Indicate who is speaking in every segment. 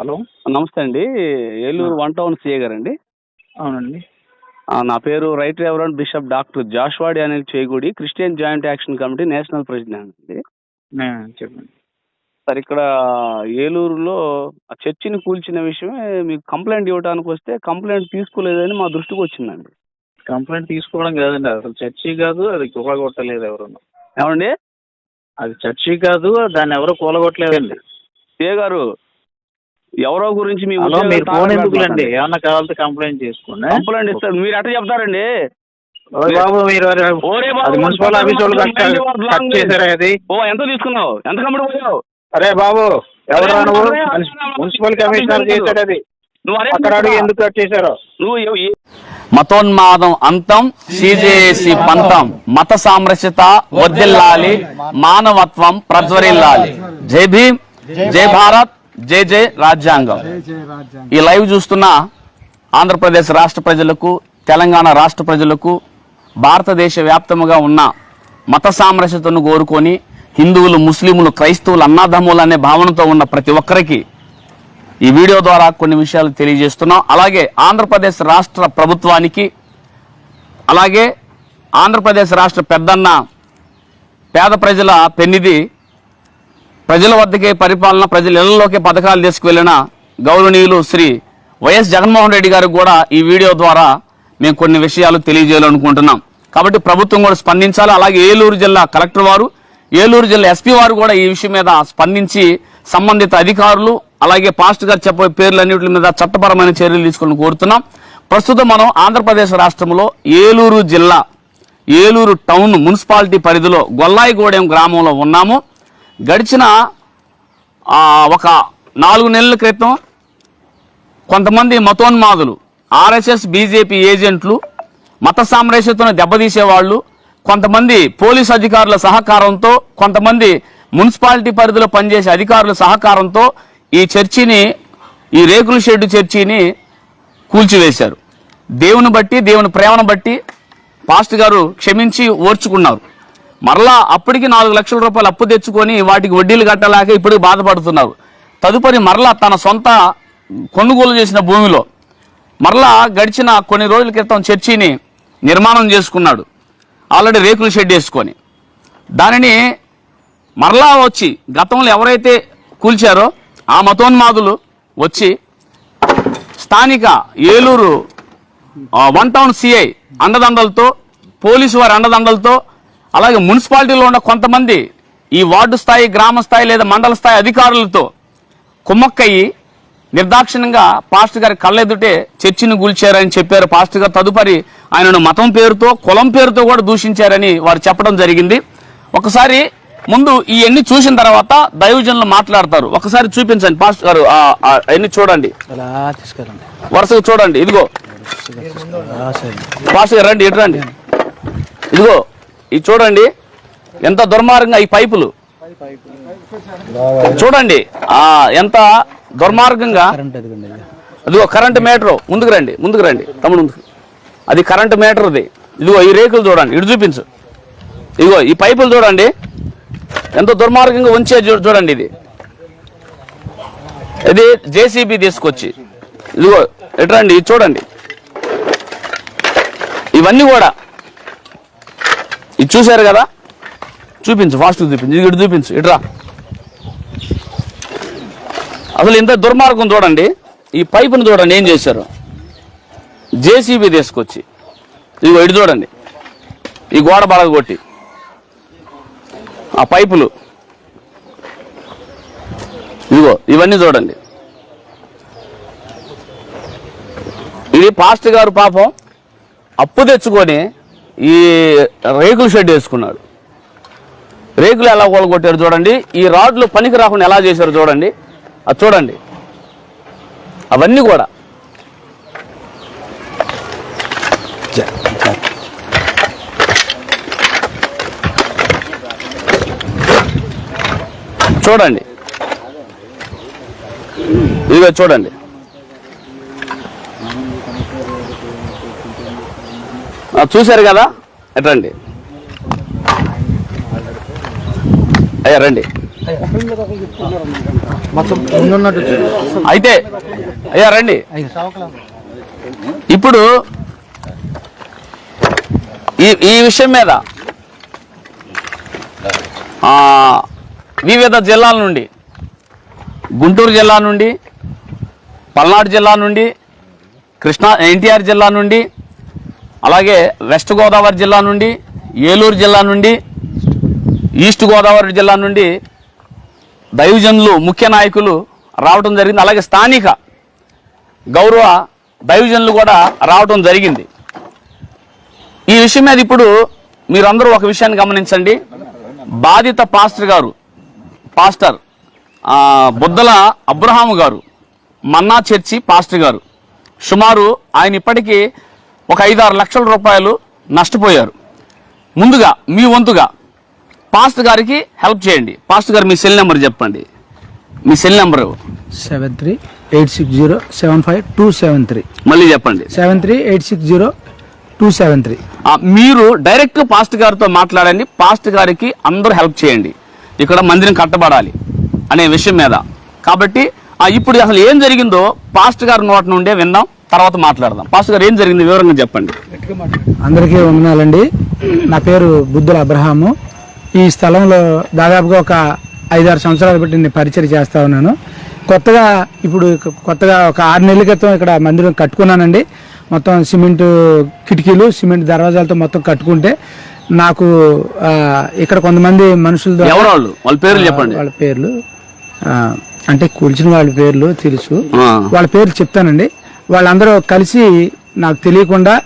Speaker 1: Hello?
Speaker 2: నమస్తే అండి. Eluru one town CA గారండి.
Speaker 1: అవునండి.
Speaker 2: నా పేరు right reverend bishop doctor జాషువాడి Anil Chegudi Christian joint action committee national president అండి.
Speaker 1: చెప్పండి.
Speaker 2: సార్ ఇక్కడ ఏలూరులో ఆ చర్చిని కూల్చిన విషయమే మీకు కంప్లైంట్ ఇవ్వడానికి వస్తే కంప్లైంట్ తీసుకోలేదని మా దృష్టికి వచ్చిందండి.
Speaker 1: కంప్లైంట్ తీసుకోవడం కాదండి. అసలు చర్చి కాదు అది కూలగొట్టలేదు ఎవరు
Speaker 2: ఏమండి?
Speaker 1: అది చర్చి కాదు దాన్ని ఎవరు కూలగొట్టలేదండి.
Speaker 2: సిఏ గారు ఎవరో గురించి మీ
Speaker 1: హలో మీరు ఫోన్ ఎందుకులండి? ఏమన్నా కావాలంటే కంప్లైంట్ చేసుకోండి.
Speaker 2: కంప్లైంట్ ఇస్తారు. మీరు ఎట్లా చెప్తారండి?
Speaker 1: బాబు మీరు మున్సిపల్ ఆఫీస్ వాళ్ళు కట్. చేశారా అది?
Speaker 2: ఓ ఎంత తీసుకున్నావు? ఎంత కమ్ముడు పోయావు
Speaker 1: అరే బాబు ఎవరా మున్సిపల్ కమిషనర్ చేశాడు అది.
Speaker 2: నువ్వు
Speaker 1: ఎందుకు కట్ చేశారో?
Speaker 2: నువ్వు మతోన్మాదం అంతం సిజేసి పంతం మత సామరస్యత వర్ధిల్లాలి మానవత్వం ప్రజ్వరిల్లాలి. జై భీమ్ జై భారత్ జై జై రాజ్యాంగం. ఈ లైవ్ చూస్తున్న ఆంధ్రప్రదేశ్ రాష్ట్ర ప్రజలకు తెలంగాణ రాష్ట్ర ప్రజలకు భారతదేశ వ్యాప్తముగా ఉన్న మత సామరస్యతను కోరుకొని హిందువులు ముస్లింలు క్రైస్తవులు అన్నాదమ్ములు అనే భావనతో ఉన్న ప్రతి ఒక్కరికి ఈ వీడియో ద్వారా కొన్ని విషయాలు తెలియజేస్తున్నాం. అలాగే ఆంధ్రప్రదేశ్ రాష్ట్ర ప్రభుత్వానికి అలాగే ఆంధ్రప్రదేశ్ రాష్ట్ర పెద్దన్న పేద ప్రజల పెన్నిది ప్రజల వద్దకే పరిపాలన ప్రజల ఇళ్ళలోకి పథకాలు తీసుకువెళ్ళిన గౌరవనీయులు శ్రీ వైఎస్ జగన్మోహన్ రెడ్డి గారికి కూడా ఈ వీడియో ద్వారా మేము కొన్ని విషయాలు తెలియజేయాలనుకుంటున్నాం. కాబట్టి ప్రభుత్వం కూడా స్పందించాలి. అలాగే ఏలూరు జిల్లా కలెక్టర్ వారు ఏలూరు జిల్లా ఎస్పీ వారు కూడా ఈ విషయం మీద స్పందించి సంబంధిత అధికారులు అలాగే పాస్ట్ గారు చెప్పే పేర్లన్నింటి మీద చట్టపరమైన చర్యలు తీసుకొని కోరుతున్నాం. ప్రస్తుతం మనం ఆంధ్రప్రదేశ్ రాష్ట్రంలో ఏలూరు జిల్లా ఏలూరు టౌన్ మున్సిపాలిటీ పరిధిలో గొల్లాయిగూడెం గ్రామంలో ఉన్నాము. గడిచిన ఒక నాలుగు నెలల క్రితం కొంతమంది మతోన్మాదులు ఆర్ఎస్ఎస్ బీజేపీ ఏజెంట్లు మత సామరస్యతను దెబ్బతీసేవాళ్ళు కొంతమంది పోలీస్ అధికారుల సహకారంతో కొంతమంది మున్సిపాలిటీ పరిధిలో పనిచేసే అధికారుల సహకారంతో ఈ చర్చిని ఈ రేకుల షెడ్డు చర్చిని కూల్చివేశారు. దేవుని బట్టి దేవుని ప్రేమను బట్టి పాస్ట్ గారు క్షమించి ఓర్చుకున్నారు. మరలా అప్పటికి నాలుగు లక్షల రూపాయలు అప్పు తెచ్చుకొని వాటికి వడ్డీలు కట్టలేక ఇప్పుడు బాధపడుతున్నారు. తదుపరి మరలా తన సొంత కొనుగోలు చేసిన భూమిలో మరలా గడిచిన కొన్ని రోజుల క్రితం చర్చిని నిర్మాణం చేసుకున్నాడు. ఆల్రెడీ రేకుల షెడ్ వేసుకొని. దానిని మరలా వచ్చి గతంలో ఎవరైతే కూల్చారో ఆ మతోన్మాదులు వచ్చి స్థానిక ఏలూరు వన్ టౌన్ సిఐ అండదండలతో పోలీసు వారి అండదండలతో అలాగే మున్సిపాలిటీలో ఉన్న కొంతమంది ఈ వార్డు స్థాయి గ్రామ స్థాయి లేదా మండల స్థాయి అధికారులతో కుమ్మక్కయ్యి నిర్దాక్షిణ్యంగా పాస్టర్ గారి కళ్ళెదుటే చర్చిని కూల్చారని చెప్పారు. పాస్టర్ గారు తదుపరి ఆయనను మతం పేరుతో కులం పేరుతో కూడా దూషించారని వారు చెప్పడం జరిగింది. ఒకసారి ముందు ఈ ఎన్ని చూసిన తర్వాత దైవజనులు మాట్లాడతారు. ఒకసారి చూపించండి. పాస్టర్ గారు ఎన్ని చూడండి. వరుసగా చూడండి. ఇదిగో.
Speaker 3: ఆ, సరే
Speaker 2: పాస్ గారు రండి ఇటు రండి. ఇదిగో ఇది చూడండి. ఎంత దుర్మార్గంగా ఈ పైపులు. చూడండి. ఆ ఎంత దుర్మార్గంగా. ఇదిగో కరెంట్ మీటర్. ముందుకు రండి ముందుకు రండి. తమ్ముడు ముందుకు. అది కరెంట్ మీటర్ది. ఇదిగో ఈ రేకులు చూడండి. ఇటు చూపించు. ఇదిగో ఈ పైపులు చూడండి. ఎంత దుర్మార్గంగా ఉంచే చూడండి ఇది. ఇది జేసీబీ తీసుకొచ్చి. ఇదిగో ఇటు ఇది చూడండి. ఇవన్నీ కూడా. ఇది చూశారు కదా? చూపించు ఫాస్ట్ చూపించు ఇది ఇటు చూపించు ఇటురా అసలు ఇంత దుర్మార్గం చూడండి. ఈ పైపును చూడండి ఏం చేశారు? జేసీబీ తీసుకొచ్చి. ఇదిగో ఇటు చూడండి. ఈ గోడ బాగా కొట్టి ఆ పైపులు. ఇదిగో ఇవన్నీ చూడండి. ఇది పాస్ట్ గారు పాపం అప్పు తెచ్చుకొని ఈ రేకుల షెడ్ వేసుకున్నాడు రేకులు ఎలా కొట్టారు చూడండి. ఈ రాడ్లు పనికి రాకుండా ఎలా చేశారు చూడండి. అది చూడండి. అవన్నీ కూడా చూడండి. ఇదిగో చూడండి. చూశారు కదా? ఎట్రండి అయ్యా రండి. అయితే అయ్యా రండి. ఇప్పుడు ఈ ఈ విషయం మీద వివిధ జిల్లాల నుండి గుంటూరు జిల్లా నుండి పల్నాడు జిల్లా నుండి కృష్ణా ఎన్టీఆర్ జిల్లా నుండి అలాగే వెస్ట్ గోదావరి జిల్లా నుండి ఏలూరు జిల్లా నుండి ఈస్ట్ గోదావరి జిల్లా నుండి దైవజనులు ముఖ్య నాయకులు రావడం జరిగింది. అలాగే స్థానిక గౌరవ దైవజనులు కూడా రావడం జరిగింది. ఈ విషయం మీద ఇప్పుడు మీరందరూ ఒక విషయాన్ని గమనించండి. బాధిత పాస్టర్ గారు పాస్టర్ ఆ, బుద్దల అబ్రహాము గారు మన్నా చర్చి పాస్టర్ గారు సుమారు ఆయన ఇప్పటికీ ఒక ఐదారు లక్షల రూపాయలు నష్టపోయారు. ముందుగా మీ వంతుగా పాస్టర్ గారికి హెల్ప్ చేయండి. పాస్టర్ గారు మీ సెల్ నెంబర్ చెప్పండి. మీ cell number.
Speaker 3: Seven three eight six zero seven five two seven three.
Speaker 2: మళ్ళీ చెప్పండి.
Speaker 3: Seven three eight six zero two seven three.
Speaker 2: మీరు డైరెక్ట్ పాస్ట్ గారితో మాట్లాడండి. పాస్ట్ గారికి అందరూ హెల్ప్ చేయండి. ఇక్కడ మందిరం కట్టబడాలి అనే విషయం మీద. కాబట్టి ఆ, ఇప్పుడు అసలు ఏం జరిగిందో పాస్ట్ గారి నోట నుండే విందాం తర్వాత మాట్లాడదాం. పాస్ట్ గారు ఏం జరిగింది? వివరంగా చెప్పండి.
Speaker 3: అందరికీ వందనాలండి. నా పేరు బుద్ధుల అబ్రహాము. ఈ స్థలంలో దాదాపుగా ఒక ఐదారు సంవత్సరాలు బట్టి నేను పరిచయం చేస్తా ఉన్నాను. కొత్తగా ఇప్పుడు కొత్తగా ఒక ఆరు నెలల క్రితం ఇక్కడ మందిరం కట్టుకున్నానండి. మొత్తం సిమెంట్ కిటికీలు సిమెంట్ దర్వాజాలతో మొత్తం కట్టుకుంటే నాకు ఇక్కడ కొంతమంది మనుషుల
Speaker 2: ఎవరు వాళ్ళు పేర్లు చెప్పండి.
Speaker 3: వాళ్ళ పేర్లు. అంటే కూల్చిన వాళ్ళ పేర్లు తెలుసు. వాళ్ళ పేర్లు చెప్తానండి. వాళ్ళందరూ కలిసి నాకు తెలియకుండా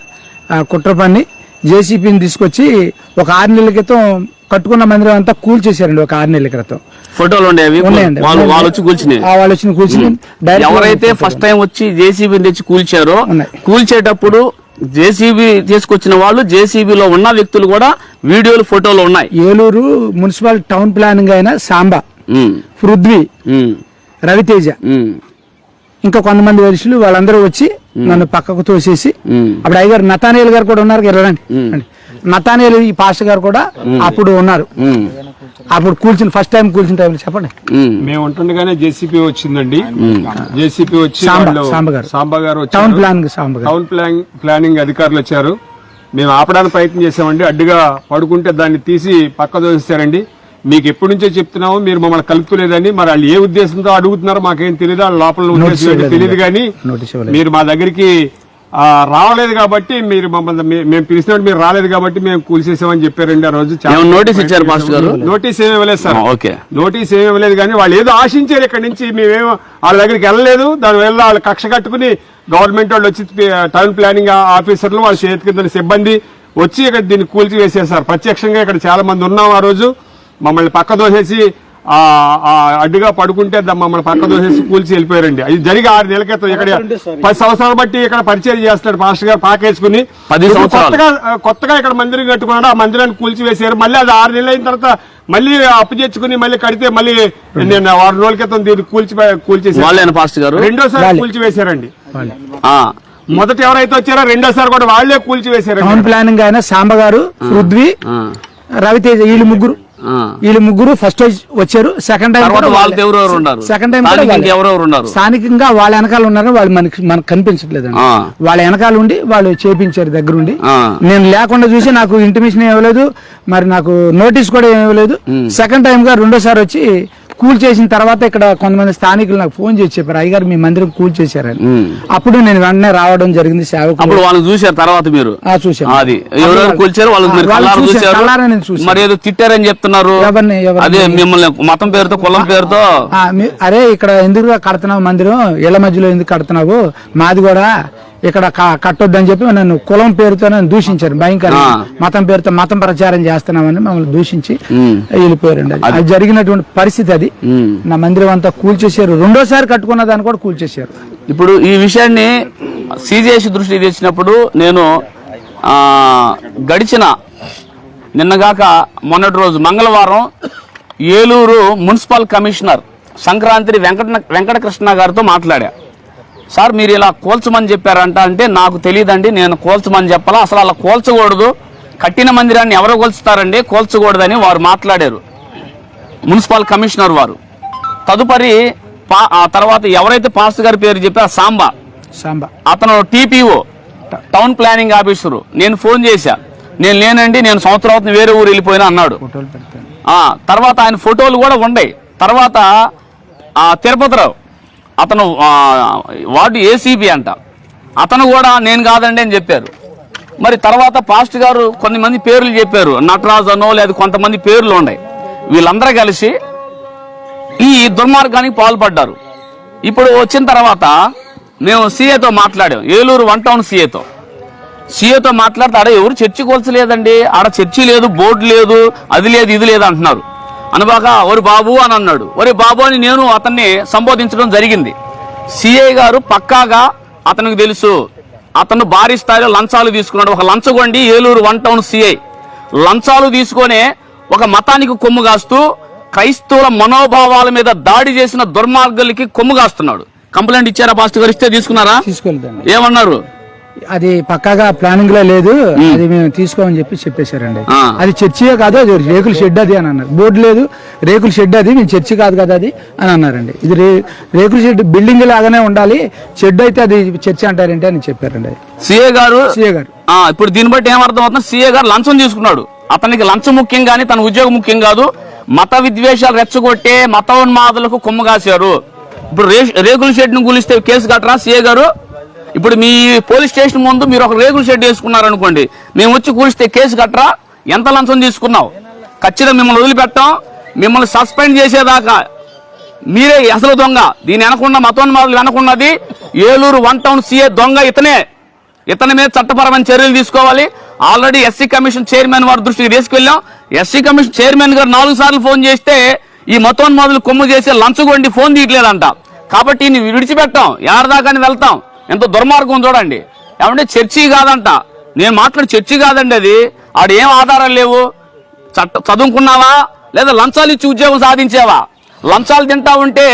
Speaker 3: కుట్ర పన్ని జేసీపీని తీసుకొచ్చి ఒక ఆరు నెలల క్రితం కట్టుకున్న మందిరం అంతా కూల్ చేశారండి ఒక ఆరు నెలల క్రితం.
Speaker 2: ఫోటోలు ఉండేవి వాళ్ళు వచ్చి
Speaker 3: వాళ్ళు కూల్చి
Speaker 2: ఎవరైతే ఫస్ట్ టైం వచ్చి జేసీబీ తెచ్చి కూల్చారో. కూల్చేటప్పుడు జేసీబీ తీసుకొచ్చిన వాళ్ళు జేసీబీలో ఉన్న వ్యక్తులు కూడా వీడియోలు ఫోటోలు ఉన్నాయి.
Speaker 3: ఏలూరు మున్సిపల్ టౌన్ ప్లానింగ్ అయిన సాంబా పృథ్వీ రవితేజ. ఇంకా కొంతమంది మనుషులు వాళ్ళందరూ వచ్చి నన్ను పక్కకు తోసేసి. అప్పుడు అయ్యగారు నతానియల్ గారు కూడా ఉన్నారు కదా రండి. రండి. నతానియల్ ఈ పాస్టర్ గారు కూడా అప్పుడు ఉన్నారు. అప్పుడు కూల్చిన ఫస్ట్ టైం కూల్చిన టైం చెప్పండి.
Speaker 4: మేము. ఉంటుండగానే జేసీపీ వచ్చిందండి. జేసీపీ వచ్చి
Speaker 3: సాంబ- గారు. Town planning
Speaker 4: town plan planning అధికారులు వచ్చారు. మేము ఆపడానికి ప్రయత్నం చేసామండి అడ్డుగా పడుకుంటే దాన్ని తీసి పక్క దోసేశారండి. మీకు ఎప్పటి నుంచో చెప్తున్నాము మీరు మమ్మల్ని కలుపుతలేదని. మరి వాళ్ళు ఏ ఉద్దేశంతో అడుగుతున్నారో మాకేం తెలియదు వాళ్ళ లోపల ఉద్దేశం. తెలియదు కానీ. మీరు మా దగ్గరికి రావలేదు కాబట్టి మీరు మమ్మల్ని మేము పిలిచినప్పుడు మీరు రాలేదు కాబట్టి మేము కూల్చేసామని చెప్పారండి ఆ రోజు.
Speaker 2: నోటీస్ ఇచ్చారు గారు?
Speaker 4: నోటీస్ ఏమీ ఇవ్వలేదు సార్.
Speaker 2: ఓకే.
Speaker 4: నోటీస్ ఏమీ ఇవ్వలేదు కానీ వాళ్ళు ఏదో ఆశించారు ఇక్కడ నుంచి. మేమేమో వాళ్ళ దగ్గరికి వెళ్ళలేదు. దానివల్ల వాళ్ళు కక్ష కట్టుకుని గవర్నమెంట్ వాళ్ళు వచ్చి టౌన్ ప్లానింగ్ ఆఫీసర్లు వాళ్ళ చేతి కింద సిబ్బంది వచ్చి ఇక్కడ దీన్ని కూల్చి వేసేసారు ప్రత్యక్షంగా ఇక్కడ చాలా మంది ఉన్నాం ఆ రోజు. మమ్మల్ని పక్క దోసేసి అడ్డుగా పడుకుంటే మమ్మల్ని పక్క దోసేసి కూల్చి వెళ్ళిపోయారండి. అది జరిగి ఆరు నెలల క్రితం ఇక్కడ పది సంవత్సరాలు బట్టి ఇక్కడ పరిచయం చేస్తాడు మాస్టర్ గారు పాకేసుకుని.
Speaker 2: పది
Speaker 4: ఇప్పుడు
Speaker 2: సంవత్సరాలు.
Speaker 4: కొత్తగా కొత్తగా ఇక్కడ మందిరం కట్టుకున్నాడు. ఆ మందిరాన్ని కూల్చి వేశారు. మళ్ళీ అది ఆరు నెలలు అయిన తర్వాత మళ్ళీ అప్పు తెచ్చుకుని మళ్ళీ కడితే మళ్ళీ నేను వారం రోజుల క్రితం దీన్ని కూల్చి కూల్చేసారు
Speaker 2: వాళ్ళేనా పాస్టర్ గారు?
Speaker 4: రెండోసారి
Speaker 3: వాళ్ళే.
Speaker 4: కూల్చి వేశారండి.
Speaker 3: వాళ్ళే.
Speaker 2: ఆ,
Speaker 4: మొదట ఎవరైతే వచ్చారో రెండోసారి కూడా వాళ్ళే కూల్చి వేశారండి.
Speaker 3: టౌన్ ప్లానింగ్ అయిన సాంబ గారు పృథ్వీ రవితేజ వీళ్ళు ముగ్గురు. వీళ్ళు ముగ్గురు ఫస్ట్ వచ్చారు. సెకండ్ టైం సెకండ్ టైం
Speaker 2: స్థానికంగా
Speaker 3: వాళ్ళే. వెనకాల ఉన్నారు? వాళ్ళు మనకి మనకు కనిపించట్లేదండి.
Speaker 2: ఆ.
Speaker 3: వాళ్ళ వెనకాల ఉండి వాళ్ళు చేపించారు దగ్గరుండి. నేను లేకుండా చూసి నాకు ఇంటిమేషన్ ఇవ్వలేదు మరి నాకు నోటీస్ కూడా ఏం ఇవ్వలేదు సెకండ్ టైం గా రెండోసారి వచ్చి కూల్ చేసిన తర్వాత ఇక్కడ కొంతమంది స్థానికులు నాకు ఫోన్ చేసి చెప్పారు అయ్యగారు మీ మందిరం కూల్ చేశారని. అప్పుడు నేను వెంటనే రావడం జరిగింది సేవకు
Speaker 2: అప్పుడు వాళ్ళని చూశారు తర్వాత మీరు?
Speaker 3: చూశాను.
Speaker 2: అది. ఎవరెవరు కూల్చారు
Speaker 3: వాళ్ళు.
Speaker 2: మరి ఏదో తిట్టారని చెప్తున్నారు? అదే మిమ్మల్ని మతం పేరుతో కులం పేరుతో?
Speaker 3: అరే ఇక్కడ ఎందుకు కడుతున్నావు మందిరం? ఇళ్ళ మధ్యలో ఎందుకు కడుతున్నావు? మాది కూడా ఇక్కడ కట్టొద్దని చెప్పి నన్ను కులం పేరుతో నన్ను దూషించారు భయంకర. మతం పేరుతో మతం ప్రచారం చేస్తున్నామని మమ్మల్ని దూషించి. వెళ్ళిపోయారండి అది. జరిగినటువంటి పరిస్థితి అది. నా మందిరం అంతా కూల్చేశారు రెండోసారి కట్టుకున్న దాన్ని కూడా కూల్చేశారు
Speaker 2: ఇప్పుడు ఈ విషయాన్ని సిజేసి దృష్టికి తెచ్చినప్పుడు నేను గడిచిన నిన్నగాక మొన్నటి రోజు మంగళవారం ఏలూరు మున్సిపల్ కమిషనర్ సంక్రాంతి వెంకట వెంకటకృష్ణ గారితో మాట్లాడా సార్ మీరు ఇలా కోల్చమని చెప్పారంట అంటే నాకు తెలియదండి నేను కోల్చమని చెప్పాలా. అసలు అలా కోల్చకూడదు. కట్టిన మందిరాన్ని ఎవరు కోల్చుతారండి కోల్చకూడదని వారు మాట్లాడారు. మున్సిపల్ కమిషనర్ వారు. తదుపరి పా- ఆ తర్వాత ఎవరైతే పాస్టర్ గారి పేరు చెప్పారో సాంబా.
Speaker 3: సాంబా.
Speaker 2: అతను టీపీఓ టౌన్ ప్లానింగ్ ఆఫీసరు. నేను ఫోన్ చేశా. నేను లేనండి నేను సంవత్సరం వేరే ఊరు వెళ్ళిపోయినా అన్నాడు. తర్వాత ఆయన ఫోటోలు కూడా ఉన్నాయి తర్వాత ఆ తిరుపతిరావు అతను వార్డు ఏసీబీ అంట. అతను కూడా నేను కాదండి అని చెప్పారు. మరి తర్వాత పాస్ట్ గారు కొంతమంది పేర్లు చెప్పారు. నటరాజు అనో లేదా కొంతమంది పేర్లు ఉన్నాయి. వీళ్ళందరూ కలిసి ఈ దుర్మార్గానికి పాల్పడ్డారు. ఇప్పుడు వచ్చిన తర్వాత మేము సీఏతో మాట్లాడాం. ఏలూరు వన్ టౌన్ సీఏతో సీఏతో మాట్లాడితే ఆడ ఎవరు చర్చి కొలచలేదండి? ఆడ చర్చి లేదు బోర్డు లేదు అది లేదు ఇది లేదు అంటున్నారు. అనబాక ఒరి బాబు అని అన్నాడు. ఒరి బాబు అని నేను అతన్ని సంబోధించడం జరిగింది. సిఐ గారు పక్కాగా అతనికి తెలుసు అతను భారీ స్థాయిలో లంచాలు తీసుకున్నాడు. ఒక లంచగొండి ఏలూరు వన్ టౌన్ సిఐ లంచాలు తీసుకొనే ఒక మతానికి కొమ్ము కాస్తూ క్రైస్తవుల మనోభావాల మీద దాడి చేసిన దుర్మార్గులకి కొమ్ము కాస్తున్నాడు. కంప్లైంట్ ఇచ్చారా పాస్టర్ గారు? ఇస్తే తీసుకున్నారా? ఏమన్నారు?
Speaker 3: అది పక్కాగా ప్లానింగ్లో లేదు అది మేము తీసుకోమని చెప్పి చెప్పేశారండి. అది చర్చియే కాదు అది రేకుల షెడ్ అది అని అన్నారు. బోర్డు లేదు రేకుల షెడ్ అది మేము చర్చి కాదు కదా అది అని అన్నారండి. ఇది రే రేకుల షెడ్ బిల్డింగ్ లాగానే ఉండాలి షెడ్ అయితే అది చర్చి అంటారంటే అని చెప్పారండి.
Speaker 2: సిఏ గారు
Speaker 3: సీఏ గారు.
Speaker 2: ఇప్పుడు దీన్ని బట్టి ఏమర్థం అవుతుంది సీఏ గారు లంచం తీసుకున్నాడు. అతనికి లంచం ముఖ్యం కానీ తన ఉద్యోగం ముఖ్యం కాదు. మత విద్వేషాలు రెచ్చగొట్టే మతోన్మాదులకు కొమ్ము కాశారు. ఇప్పుడు రేకుల షెడ్ను కూలిస్తే కేసు కట్టరా సీఏ గారు? ఇప్పుడు మీ పోలీస్ స్టేషన్ ముందు మీరు ఒక రేకుల షెడ్ వేసుకున్నారు అనుకోండి మేము వచ్చి కూలిస్తే కేసు కట్టరా? ఎంత లంచం తీసుకున్నావు? ఖచ్చితంగా మిమ్మల్ని వదిలిపెట్టాం. మిమ్మల్ని సస్పెండ్ చేసేదాకా మీరే అసలు దొంగ. దీని వెనకున్న మతోన్మాదులు వెనకున్నది ఏలూరు వన్ టౌన్ సీఏ దొంగ ఇతనే. ఇతని మీద చట్టపరమైన చర్యలు తీసుకోవాలి. ఆల్రెడీ ఎస్సీ కమిషన్ చైర్మన్ వారి దృష్టికి తీసుకెళ్ళాం. ఎస్సీ కమిషన్ చైర్మన్ గారు నాలుగు సార్లు ఫోన్ చేస్తే ఈ మతోన్మాదులు కొమ్ము చేసే లంచగొండి ఫోన్ తీయట్లేదంట. కాబట్టి విడిచిపెట్టాం. ఎవరిదాకాని వెళ్తాం. ఎంత దుర్మార్గం చూడండి. ఏమంటే చర్చి కాదంట. నేను మాట్లాడి చర్చి కాదండి అది. ఆడు ఏం ఆధారాలు లేవు? చట్ట చదువుకున్నావా? లేదా లంచాలు ఇచ్చి ఉద్యోగం సాధించావా? లంచాలు తింటా ఉంటే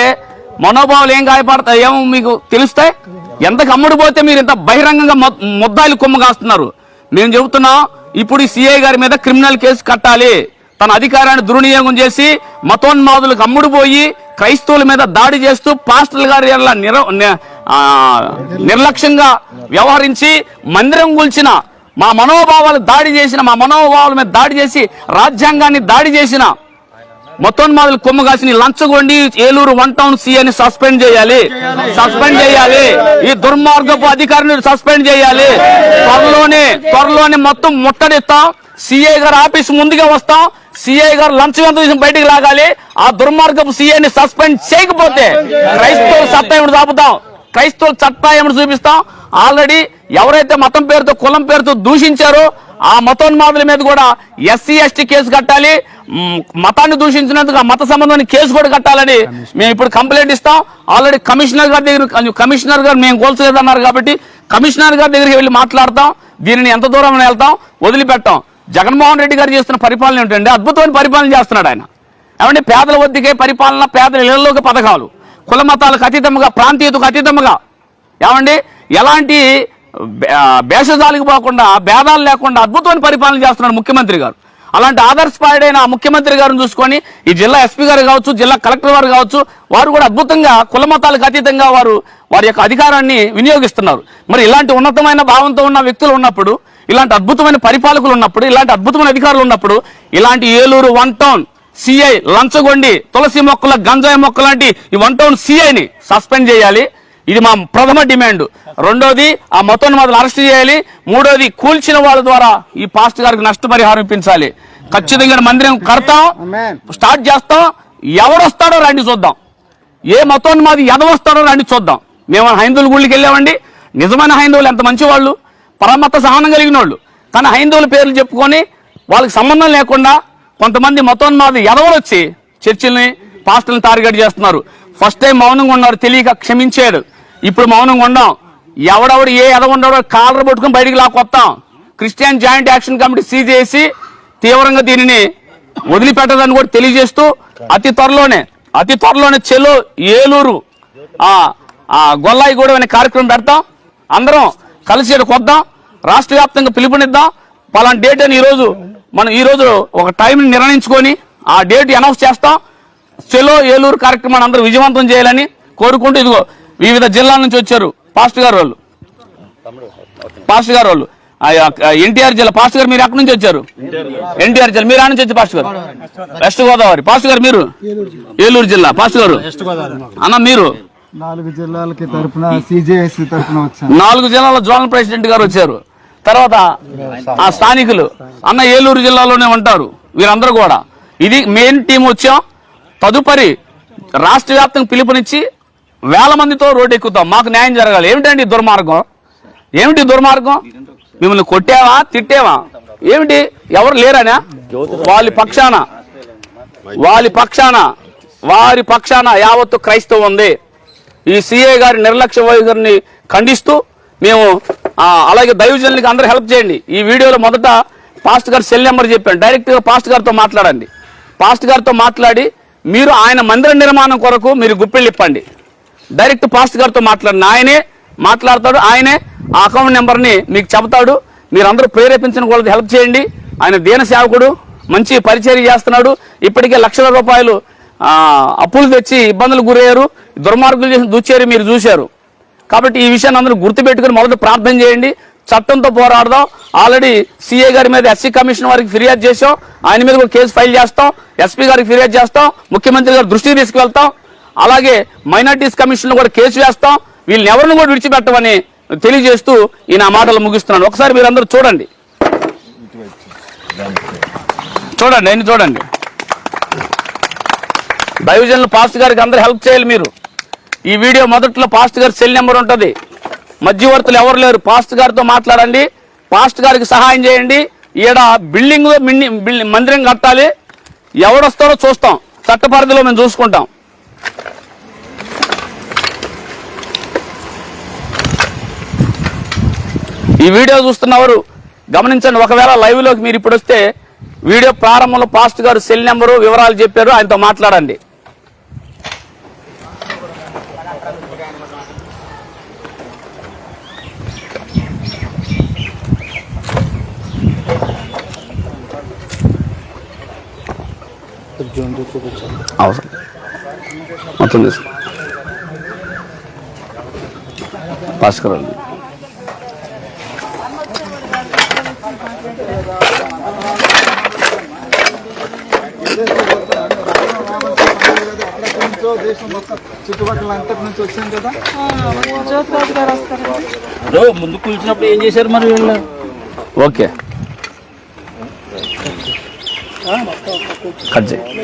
Speaker 2: మనోభావాలు ఏం గాయపడతాయి? ఏమో మీకు తెలుస్తాయి ఎంత కమ్ముడిపోతే మీరు ఇంత బహిరంగంగా ముద్దాయిలు కొమ్మ కాస్తున్నారు. మేము చెబుతున్నాం ఇప్పుడు ఈ సిఐ గారి మీద క్రిమినల్ కేసు కట్టాలి. తన అధికారాన్ని దుర్వినియోగం చేసి మతోన్మాదులకు అమ్ముడుపోయి క్రైస్తవుల మీద దాడి చేస్తూ పాస్టర్ల గారి నిర నిర్లక్ష్యంగా వ్యవహరించి మందిరం కూల్చిన మా మనోభావాలు దాడి చేసిన మా మనోభావాల మీద దాడి చేసి రాజ్యాంగాన్ని దాడి చేసిన మొత్తోన్మాదులు కొమ్ము కాసిన లంచగొండి ఏలూరు వన్ టౌన్ సీఎని సస్పెండ్ చేయాలి. సస్పెండ్ చేయాలి. ఈ దుర్మార్గపు అధికారిని సస్పెండ్ చేయాలి. త్వరలోనే త్వరలోనే మొత్తం ముట్టడిస్తాం. సిఐ గారు ఆఫీస్ ముందుగా వస్తాం. సిఐ గారు లంచం ఎంత తీసి బయటికి లాగాలి. ఆ దుర్మార్గపు సిఐని సస్పెండ్ చేయకపోతే క్రైస్తవులు సత్తా ఏమిటి క్రైస్తవులు క్రైస్తవుల ఏమిటి చూపిస్తాం? ఆల్రెడీ ఎవరైతే మతం పేరుతో కులం పేరుతో దూషించారో ఆ మతోన్మాదుల మీద కూడా ఎస్సీ ఎస్టీ కేసు కట్టాలి. మతాన్ని దూషించినందుకు మత సంబంధాన్ని కేసు కూడా కట్టాలని మేము ఇప్పుడు కంప్లైంట్ ఇస్తాం. ఆల్రెడీ కమిషనర్ గారి దగ్గర కమిషనర్ గారు మేము కోల్చలేదన్నారు కాబట్టి కమిషనర్ గారి దగ్గరికి వెళ్ళి మాట్లాడతాం. దీనిని ఎంత దూరం వెళ్తాం వదిలిపెట్టాం. జగన్మోహన్ రెడ్డి గారు చేస్తున్న పరిపాలన ఏంటంటే అద్భుతమైన పరిపాలన చేస్తున్నాడు ఆయన. ఏమంటే పేదల వద్దకే పరిపాలన పేదల ఇళ్ళలోకి పథకాలు. కుల మతాలకు అతీతముగా ప్రాంతీయతకు అతీతంగా. ఏమండి? ఎలాంటి బే- భేషజాలకు పోకుండా భేదాలు లేకుండా అద్భుతమైన పరిపాలన చేస్తున్నాడు ముఖ్యమంత్రి గారు. అలాంటి ఆదర్శపాయుడైన ఆ ముఖ్యమంత్రి గారిని చూసుకొని ఈ జిల్లా ఎస్పీ గారు కావచ్చు జిల్లా కలెక్టర్ గారు కావచ్చు వారు కూడా అద్భుతంగా కుల మతాలకు అతీతంగా వారు వారి యొక్క అధికారాన్ని వినియోగిస్తున్నారు. మరి ఇలాంటి ఉన్నతమైన భావంతో ఉన్న వ్యక్తులు ఉన్నప్పుడు ఇలాంటి అద్భుతమైన పరిపాలకులు ఉన్నప్పుడు ఇలాంటి అద్భుతమైన అధికారులు ఉన్నప్పుడు ఇలాంటి ఏలూరు వన్ టౌన్ సిఐ లంచగొండి తులసి మొక్కల గంజాయి మొక్క లాంటి ఈ వన్ టౌన్ సిఐని సస్పెండ్ చేయాలి. ఇది మా ప్రథమ డిమాండ్. రెండోది ఆ మతోన్మాదులు అరెస్ట్ చేయాలి. మూడోది కూల్చిన వాళ్ళ ద్వారా ఈ పాస్ట్ గారికి నష్టపరిహారం ఇప్పించాలి. ఖచ్చితంగా మందిరం కడతాం స్టార్ట్ చేస్తాం. ఎవడొస్తాడో రండి చూద్దాం. ఏ మతోన్మాది ఎదవస్తాడో రండి చూద్దాం. మేము హైందువుల గుళ్ళకి వెళ్ళామండి. నిజమైన హైందువులు ఎంత మంచి వాళ్ళు పరమత సహనం కలిగిన వాళ్ళు కానీ హైందవుల పేర్లు చెప్పుకొని వాళ్ళకి సంబంధం లేకుండా కొంతమంది మతోన్మాది ఎదవలు వచ్చి చర్చిల్ని పాస్టల్ని టార్గెట్ చేస్తున్నారు. ఫస్ట్ టైం మౌనంగా ఉన్నారు తెలియక క్షమించాడు. ఇప్పుడు మౌనంగా ఉన్నాం ఎవడెవడు ఏ ఎదవ ఉండడో కాలర్ పట్టుకుని బయటికి లాక్కొస్తాం Christian joint action committee seize చేసి తీవ్రంగా దీనిని వదిలిపెట్టదని కూడా తెలియజేస్తూ అతి త్వరలోనే అతి త్వరలోనే చెలో ఏలూరు గొల్లాయి కూడా అనే కార్యక్రమం పెడతాం. అందరం కలిసి ఇక్కడికి వద్దాం రాష్ట్ర వ్యాప్తంగా పిలుపునిద్దాం. పలానా డేట్ అని ఈరోజు మనం ఈరోజు ఒక టైంని నిర్ణయించుకొని ఆ డేట్ అనౌన్స్ చేస్తాం. చెలో ఏలూరు కార్యక్రమాన్ని అందరూ విజయవంతం చేయాలని కోరుకుంటూ ఇదిగో వివిధ జిల్లాల నుంచి వచ్చారు పాస్టర్ గారు వాళ్ళు. పాస్టర్ గారు వాళ్ళు. ఎన్టీఆర్ జిల్లా పాస్టర్ గారు మీరు ఎక్కడి నుంచి వచ్చారు? ఎన్టీఆర్ జిల్లా. మీరు నుంచి వచ్చి పాస్టర్ గారు? వెస్ట్ గోదావరి. పాస్టర్ గారు మీరు? ఏలూరు జిల్లా. పాస్టర్ గారు? అన్న మీరు?
Speaker 5: నాలుగు జిల్లాలకి తరఫున సిజేఎస్ తరఫున వచ్చారు
Speaker 2: నాలుగు జిల్లాల జోనల్ ప్రెసిడెంట్ గారు వచ్చారు. తర్వాత ఆ స్థానికులు అన్న ఏలూరు జిల్లాలోనే ఉంటారు వీరందరూ కూడా. ఇది మెయిన్ టీం వచ్చాం. తదుపరి రాష్ట్ర వ్యాప్తంగా పిలుపునిచ్చి వేల మందితో రోడ్డు ఎక్కుతాం. మాకు న్యాయం జరగాలి. ఏమిటండి దుర్మార్గం? ఏమిటి దుర్మార్గం? మిమ్మల్ని కొట్టావా? తిట్టావా? ఏమిటి? ఎవరు లేరానా? వాళ్ళ పక్షాన వాళ్ళ పక్షాన వారి పక్షాన యావత్తు క్రైస్తవం ఉంది. ఈ సిఏ గారి నిర్లక్ష్య వైఖరిని ఖండిస్తూ మేము అలాగే దైవజనులకి అందరూ హెల్ప్ చేయండి. ఈ వీడియోలో మొదట పాస్ట్ గారు సెల్ నెంబర్ చెప్పాను. డైరెక్ట్గా పాస్ట్ గారితో మాట్లాడండి. పాస్ట్ గారితో మాట్లాడి మీరు ఆయన మందిర నిర్మాణం కొరకు మీరు గుప్పిళ్ళు ఇప్పండి. డైరెక్ట్ పాస్ట్ గారితో మాట్లాడి ఆయనే మాట్లాడతాడు ఆయనే ఆ అకౌంట్ నెంబర్ని మీకు చెబుతాడు. మీరందరూ ప్రేరేపించిన వాళ్ళకి హెల్ప్ చేయండి. ఆయన దీన సేవకుడు మంచి పరిచయం చేస్తున్నాడు. ఇప్పటికే లక్షల రూపాయలు అప్పులు తెచ్చి ఇబ్బందులు గురయ్యారు దుర్మార్గులు చేసిన దుచ్చేరి మీరు చూశారు. కాబట్టి ఈ విషయాన్ని అందరూ గుర్తుపెట్టుకుని మొదట ప్రార్థన చేయండి. చట్టంతో పోరాడదాం. ఆల్రెడీ సీఏ గారి మీద ఎస్సీ కమిషన్ వారికి ఫిర్యాదు చేసాం ఆయన మీద కూడా కేసు ఫైల్ చేస్తాం. ఎస్పీ గారికి ఫిర్యాదు చేస్తాం. ముఖ్యమంత్రి గారి దృష్టికి తీసుకువెళ్తాం. అలాగే మైనార్టీస్ కమిషన్ కూడా కేసు వేస్తాం. వీళ్ళని ఎవరిని కూడా విడిచిపెట్టమని తెలియజేస్తూ ఈ నా మాటలు ముగిస్తున్నాను. ఒకసారి మీరందరూ చూడండి. చూడండి అన్ని చూడండి. దైవజనులు పాస్ట్ గారికి అందరూ హెల్ప్ చేయాలి మీరు. ఈ వీడియో మొదట్లో పాస్ట్ గారి సెల్ నెంబర్ ఉంటుంది. మధ్యవర్తులు ఎవరు లేరు పాస్ట్ గారితో మాట్లాడండి. పాస్ట్ గారికి సహాయం చేయండి. ఈడ బిల్డింగ్ మందిరం కట్టాలి. ఎవడొస్తారో చూస్తాం. చట్ట పరిధిలో మేము చూసుకుంటాం. ఈ వీడియో చూస్తున్నవారు గమనించండి. ఒకవేళ లైవ్లోకి మీరు ఇప్పుడు వస్తే వీడియో ప్రారంభంలో పాస్ట్ గారు సెల్ నెంబరు వివరాలు చెప్పారు. ఆయనతో మాట్లాడండి అవసరం మొత్తం తీసుకో భాస్కర్ వాళ్ళు.
Speaker 5: ఎక్కడి నుంచో దేశం మొత్తం చుట్టుపక్కల అంతటి నుంచి వచ్చాం కదా
Speaker 6: జ్యోతిరాజు గారు వస్తారండి.
Speaker 1: ఇప్పుడు ముందు కూల్చినప్పుడు ఏం చేశారు మరి వీళ్ళు?
Speaker 2: ఓకే. కట్ చేయి